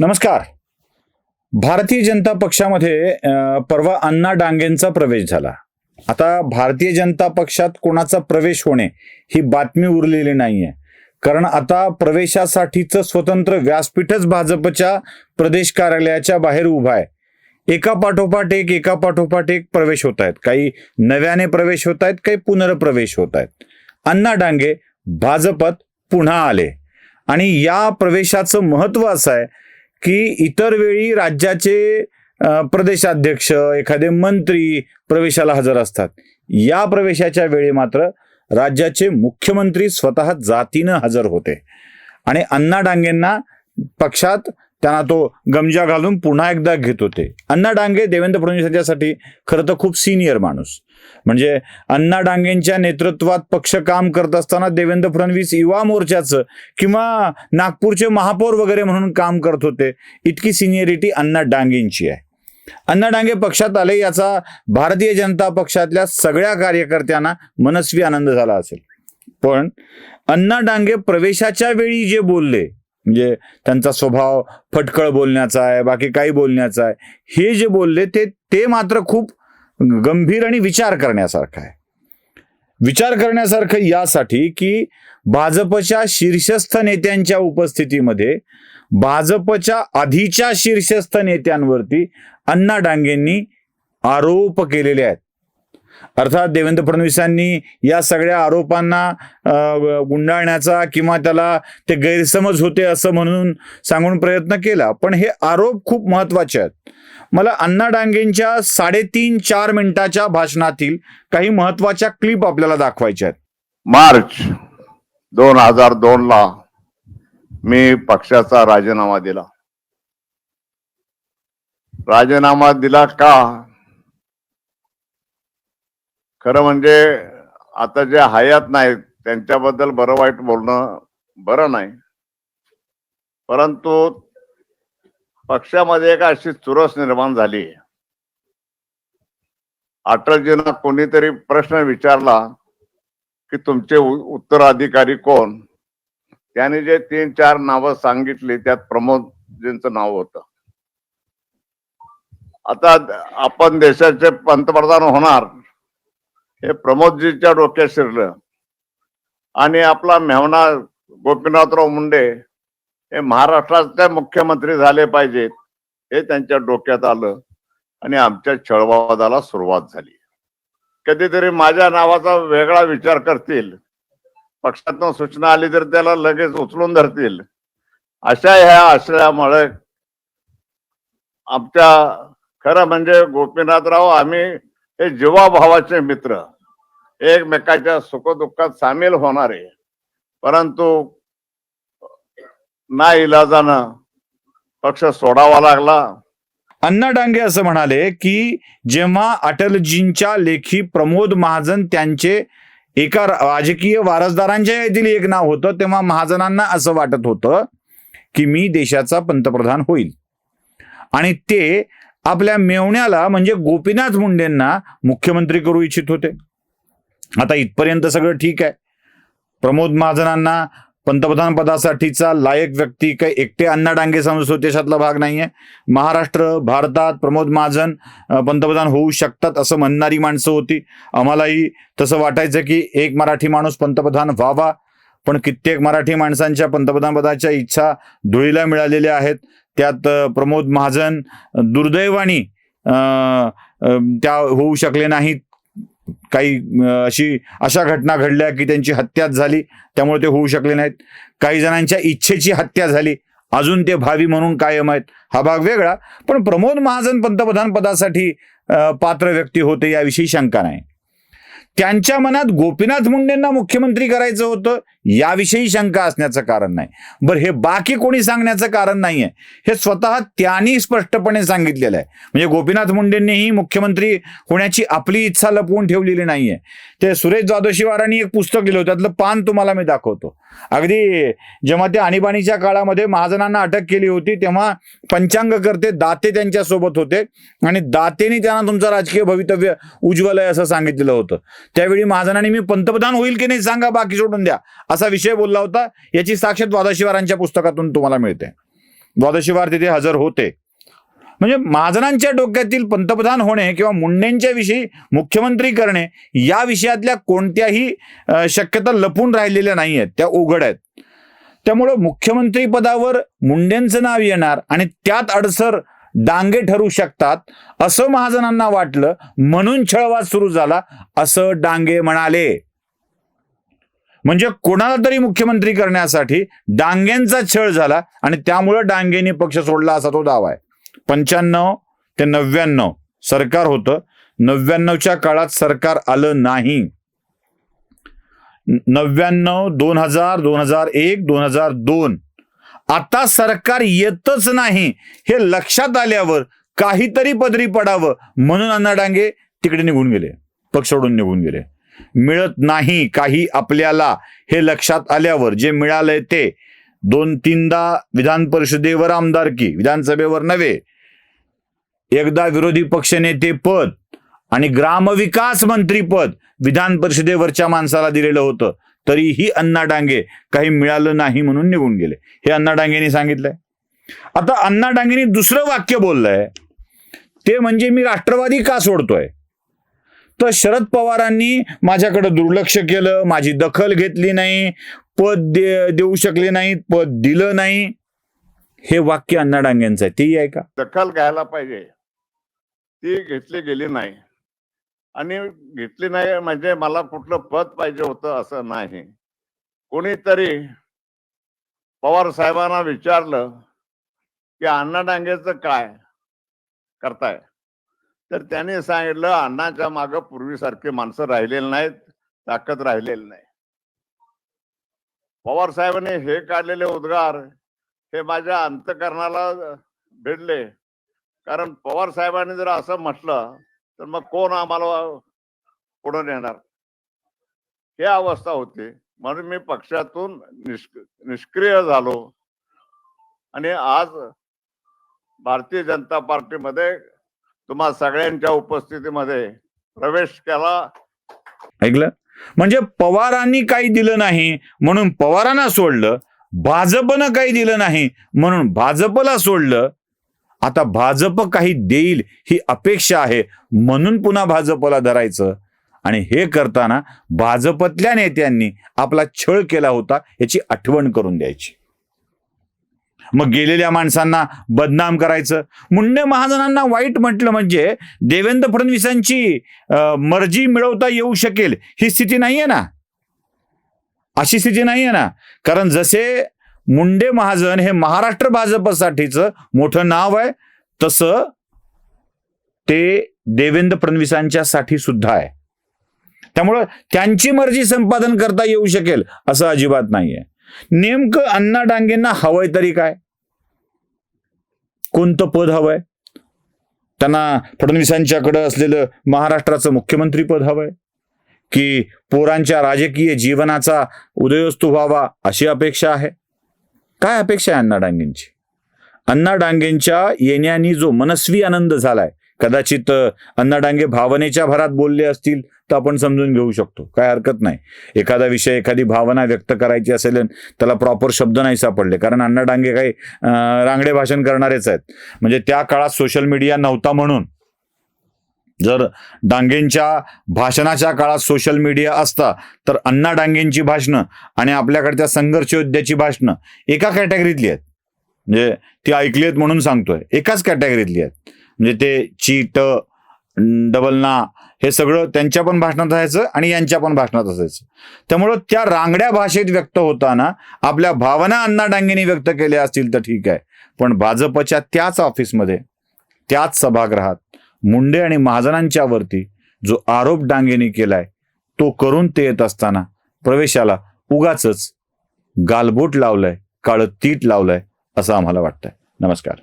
नमस्कार. भारतीय जनता पक्षामध्ये परवा अण्णा डांगेंचा प्रवेश झाला. आता भारतीय जनता पक्षात कोणाचा प्रवेश होणे ही बातमी उरलेली नाहीये. कारण आता प्रवेशासाठीचं स्वतंत्र व्यासपीठच भाजपच्या प्रदेश कार्यालयाच्या बाहेर उभा आहे. एका पाठोपाठ एक एका पाठोपाठ एक प्रवेश होत आहेत. काही नव्याने प्रवेश होत आहेत काही पुनर्प्रवेश होत आहेत. अण्णा डांगे भाजपात पुन्हा आले. आणि या प्रवेशाचं महत्त्व असं आहे की इतर वेळी राज्याचे प्रदेशाध्यक्ष एखादे मंत्री प्रवेशाला हजर असतात. या प्रवेशाच्या वेळी मात्र राज्याचे मुख्यमंत्री स्वतः जातीनं हजर होते. आणि अण्णा डांगेंना पक्षात त्यांना तो गमजा घालून पुन्हा एकदा घेत होते. अण्णा डांगे देवेंद्र फडणवीस यांच्यासाठी खरं तर खूप सिनियर माणूस. म्हणजे अण्णा डांगेंच्या नेतृत्वात पक्ष काम करत असताना देवेंद्र फडणवीस युवा मोर्चाचं किंवा नागपूरचे महापौर वगैरे म्हणून काम करत होते. इतकी सिनियरिटी अण्णा डांगेंची आहे. अण्णा डांगे पक्षात आले याचा भारतीय जनता पक्षातल्या सगळ्या कार्यकर्त्यांना मनस्वी आनंद झाला असेल. पण अण्णा डांगे प्रवेशाच्या वेळी जे बोलले म्हणजे त्यांचा स्वभाव फटकळ बोलण्याचा आहे बाकी काही बोलण्याचा आहे. हे जे बोलले ते ते मात्र खूप गंभीर आणि विचार करण्यासारखं आहे. विचार करण्यासारखं यासाठी की भाजपच्या शीर्षस्थ नेत्यांच्या उपस्थितीमध्ये भाजपच्या आधीच्या शीर्षस्थ नेत्यांवरती अण्णा डांगेंनी आरोप केलेले आहेत. अर्थात देवेंद्र फडणवीसांनी या सगळ्या आरोपांना गुंडाळण्याचा किंवा त्याला ते गैरसमज होते असं म्हणून सांगून प्रयत्न केला. पण हे आरोप खूप महत्त्वाचे आहेत. मला अण्णा डांगेंच्या साडेतीन चार मिनिटाच्या भाषणातील काही महत्त्वाच्या क्लिप आपल्याला दाखवायच्या आहेत. मार्च दोन हजार दोन ला मी पक्षाचा राजीनामा दिला. राजीनामा दिला का? खरं म्हणजे आता जे हयात नाहीत त्यांच्याबद्दल बरं वाईट बोलणं बरं नाही. परंतु पक्षामध्ये एक अशी चुरस निर्माण झाली. अटलजींना कोणीतरी प्रश्न विचारला की तुमचे उत्तराधिकारी कोण? त्याने जे तीन चार नावं सांगितली त्यात प्रमोदजींचं नाव होतं. आता आपण देशाचे पंतप्रधान होणार. हे प्रमोदजीच्या डोक्यात शिरलं. आणि आपला मेहना गोपीनाथराव मुंडे हे महाराष्ट्राचे मुख्यमंत्री झाले पाहिजेत हे त्यांच्या डोक्यात आलं आणि आमच्या छळवादाला सुरुवात झाली. कधीतरी माझ्या नावाचा वेगळा विचार करतील. पक्षातून सूचना आली तर त्याला लगेच उचलून धरतील. अशा ह्या आश्रयामुळे आमच्या खरं म्हणजे गोपीनाथराव आम्ही हे जीवाभावाचे मित्र एकमेकाच्या सुखदुःखात सामील होणारे परंतु ना इलाजानं पक्ष सोडावा लागला. अण्णा डांगे असं म्हणाले की जेव्हा अटलजींच्या लेखी प्रमोद महाजन त्यांचे एका राजकीय वारसदारांच्या यादील एक नाव होतं तेव्हा महाजनांना असं वाटत होतं की मी देशाचा पंतप्रधान होईल. आणि ते आपल्या मेवण्याला म्हणजे गोपीनाथ मुंडेंना मुख्यमंत्री करू इच्छित होते. आता इथपर्यंत सगळं ठीक आहे. प्रमोद महाजनांना पंतप्रधान पदासाठीचा लायक व्यक्ती काही एकटे अण्णा डांगे समजतो देशातला भाग नाहीये. महाराष्ट्र भारतात प्रमोद महाजन पंतप्रधान होऊ शकतात असं म्हणणारी माणसं होती. आम्हालाही तसं वाटायचं की एक मराठी माणूस पंतप्रधान व्हावा. पण कित्येक मराठी माणसांच्या पंतप्रधान पदाच्या इच्छा धुळीला मिळालेल्या आहेत. त्यात प्रमोद महाजन अ, दुर्दैवानी त्या होऊ शकले नाहीत. काही अशी अशा घटना घडल्या की त्यांची हत्याच झाली त्यामुळे ते होऊ शकले नाहीत. काही जणांच्या इच्छेची हत्या झाली अजून ते भावी म्हणून कायम आहेत. हा भाग वेगळा पण प्रमोद महाजन पंतप्रधान पदासाठी पात्र व्यक्ती होते याविषयी शंका नाही. त्यांच्या मनात गोपीनाथ मुंडेंना मुख्यमंत्री करायचं होतं याविषयी शंका असण्याचं कारण नाही. बरं हे बाकी कोणी सांगण्याचं कारण नाहीये. हे स्वतः त्यांनी स्पष्टपणे सांगितलेलं आहे. म्हणजे गोपीनाथ मुंडेंनीही मुख्यमंत्री होण्याची आपली इच्छा लपवून ठेवलेली नाहीये. ते सुरेश द्वादशीवारांनी एक पुस्तक लिहिलं होतं. त्यातलं पान तुम्हाला मी दाखवतो. अगदी जेव्हा ते आणीबाणीच्या काळामध्ये महाजनांना अटक केली होती तेव्हा पंचांग करते दाते त्यांच्यासोबत होते आणि दातेने त्यांना तुमचं राजकीय भवितव्य उज्ज्वल आहे असं सांगितलेलं होतं. त्यावेळी महाजनांनी मी पंतप्रधान होईल की नाही सांगा बाकी सोडून द्या. असा विषय बोलला होता. याची साक्ष द्वादशिवारांच्या पुस्तकातून तुम्हाला मिळते. द्वादशीवार तिथे हजर होते. म्हणजे महाजनांच्या डोक्यातील पंतप्रधान होणे किंवा मुंडेंच्या विषयी मुख्यमंत्री करणे या विषयातल्या कोणत्याही शक्यता लपून राहिलेल्या नाही आहेत त्या उघड आहेत. त्यामुळं मुख्यमंत्री पदावर मुंडेंचं नाव येणार आणि त्यात अडसर डांगे ठरू शकतात असं महाजनांना वाटलं. म्हणून छळवाद सुरू झाला असं डांगे म्हणाले. म्हणजे कोणाला तरी मुख्यमंत्री करण्यासाठी डांगेंचा छळ झाला आणि त्यामुळं डांगेंनी पक्ष सोडला असा तो दावा आहे. पंच्याण्णव ते नव्याण्णव सरकार होतं. नव्याण्णवच्या काळात सरकार आलं नाही. नव्याण्णव दोन हजार दोन हजार एक दोन हजार दोन. आता सरकार येतच नाही. हे लक्षात आल्यावर काहीतरी पदरी पडावं म्हणून अण्णा डांगे तिकडे निघून गेले. पक्ष सोडून निघून गेले. मिळत नाही काही आपल्याला हे लक्षात आल्यावर जे मिळालंय ते. दोन तीनदा विधान परिषदेवर आमदारकी विधानसभेवर नव्हे. एकदा विरोधी पक्षनेते पद आणि ग्रामविकास मंत्री पद विधान परिषदेवरच्या माणसाला दिलेलं होतं. तरीही अण्णा डांगे काही मिळालं नाही म्हणून निघून गेले. हे अण्णा डांगेंनी सांगितलंय. आता अण्णा डांगेंनी दुसरं वाक्य बोललंय. ते म्हणजे मी राष्ट्रवादी का सोडतोय? तर शरद पवारांनी माझ्याकडे दुर्लक्ष केलं माझी दखल घेतली नाही पद दे- देऊ शकले नाहीत पद दिलं नाही. हे वाक्य अण्णा डांगेंचं आहे. तेही आहे का दखल घ्यायला पाहिजे. ती घेतली गेली नाही. आणि घेतली नाही म्हणजे मला कुठलं पद पाहिजे होतं असं नाही. कोणीतरी पवार साहेबांना विचारलं की अण्णा डांगेचं काय करताय? तर त्यांनी सांगितलं अण्णाच्या मागं पूर्वीसारखी माणसं राहिलेली नाहीत ताकद राहिलेली नाही. पवार साहेबांनी हे काढलेले उद्गार हे माझ्या अंतकरणाला भिडले. कारण पवार साहेबांनी जर असं म्हटलं तर मग कोण आम्हाला पुढे नेणार? हे अवस्था होती. म्हणून मी पक्षातून निष्क निष्क्रिय झालो. आणि आज भारतीय जनता पार्टीमध्ये तुम्हा सगळ्यांच्या उपस्थितीमध्ये प्रवेश केला. ऐकलं? म्हणजे पवारांनी काही दिलं नाही म्हणून पवारांना सोडलं. भाजपनं काही दिलं नाही म्हणून भाजपला सोडलं. आता भाजप काही देईल ही अपेक्षा आहे म्हणून पुन्हा भाजपला धरायचं. आणि हे करताना भाजपतल्या नेत्यांनी आपला छळ केला होता याची आठवण करून द्यायची. मग गेलेल्या माणसांना बदनाम करायचं. मुंडे महाजनांना वाईट म्हटलं म्हणजे देवेंद्र फडणवीसांची मर्जी मिळवता येऊ शकेल ही स्थिती नाहीये ना. अशी स्थिती नाहीये ना. कारण जसे मुंडे महाजन हे महाराष्ट्र भाजपसाठीचं मोठं नाव आहे तसं ते देवेंद्र फडणवीसांच्या साठी सुद्धा आहे. त्यामुळं त्यांची मर्जी संपादन करता येऊ शकेल असं अजिबात नाहीये. नेमकं अण्णा डांगेंना हवंय तरी काय? कोणतं पद हवंय? त्यांना फडणवीसांच्याकडं असलेलं महाराष्ट्राचं मुख्यमंत्री पद हवंय? की पोरांच्या राजकीय जीवनाचा उदयोस्तू व्हावा अशी अपेक्षा आहे? काय अपेक्षा आहे अण्णा डांगेंची? अण्णा डांगेंच्या येण्याने जो मनस्वी आनंद झालाय कदाचित अण्णा डांगे भावनेच्या भरात बोलले असतील तर आपण समजून घेऊ शकतो. काय हरकत नाही. एखादा विषय एखादी भावना व्यक्त करायची असेल त्याला प्रॉपर शब्द नाही सापडले. कारण अण्णा डांगे काही रांगडे भाषण करणारेच आहेत. म्हणजे त्या काळात सोशल मीडिया नव्हता म्हणून. जर डांगेंच्या भाषणाच्या काळात सोशल मीडिया असता तर अण्णा डांगेंची भाषणं आणि आपल्याकडच्या संघर्ष योद्ध्याची भाषणं एका कॅटेगरीतली आहेत. म्हणजे ती ऐकली आहेत म्हणून सांगतोय. एकाच कॅटेगरीतली आहेत. म्हणजे ते चीट डबल ना हे सगळं त्यांच्या पण भाषणात असायचं आणि यांच्या पण भाषणात असायचं. त्यामुळं त्या रांगड्या भाषेत व्यक्त होताना आपल्या भावना अण्णा डांगेंनी व्यक्त केल्या असतील तर ठीक आहे. पण भाजपच्या त्याच ऑफिसमध्ये त्याच सभागृहात मुंडे आणि महाजनांच्या वरती जो आरोप डांगेंनी केलाय तो करून ते येत असताना प्रवेशाला उगाच गालबोट लावलंय काळं तीट लावलंय असं आम्हाला वाटतंय. नमस्कार.